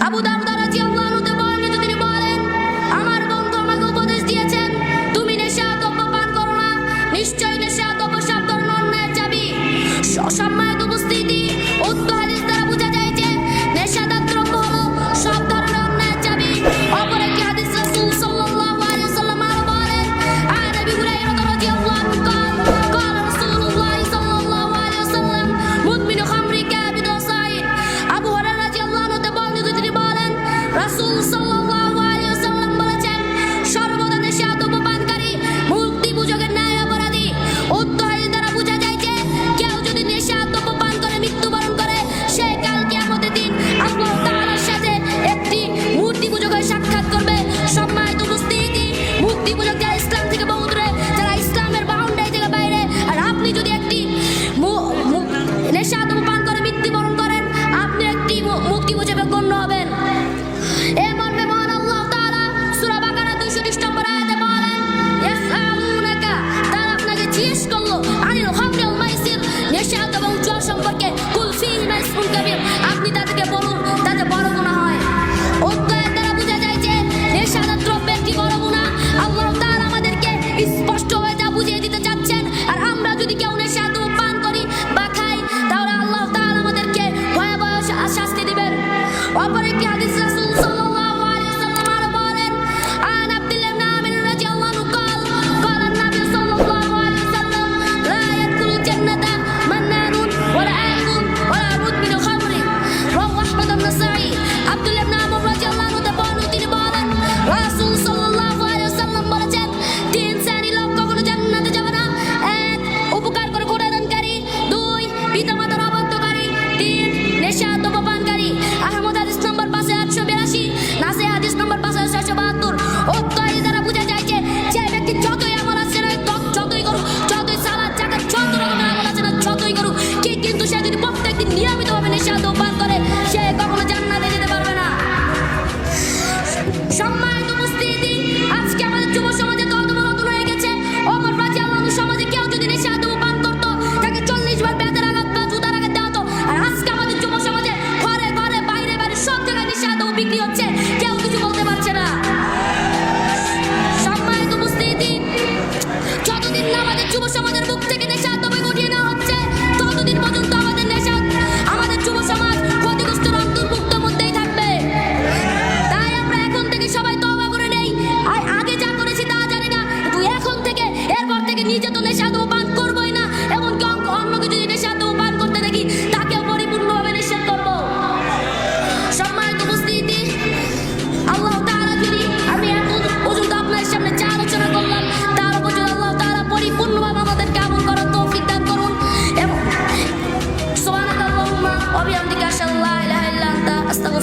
আবু দাউদ রাদিয়াল্লাহু আনহু বিপ্লবীমূলক যারা ইসলাম আপনি যদি একটি নেশা পান করে, মৃত্যুবরণ করেন, আপনি একটি মুক্তি হিসেবে গণ্য হবেন। এ মর্মে মহান আল্লাহ তারা সুরা বাকারা দুইশো আপনাকে জিজ্ঞেস স্পষ্টভাবে তা বুঝিয়ে দিতে চাচ্ছেন আজকে আমাদের যুব সমাজে হতো। আজকে আমাদের যুব সমাজে ঘরে ঘরে, বাইরে বাইরে সব জায়গায় নেশা দেবো বিক্রি হচ্ছে। কেউ কিছু বলতে পারছে না। সম্মানিত উপস্থিতি, যতদিন না আমাদের যুব সমাজে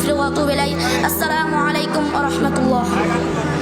أستغفر وأتوب إليه. السلام عليكم ورحمة الله.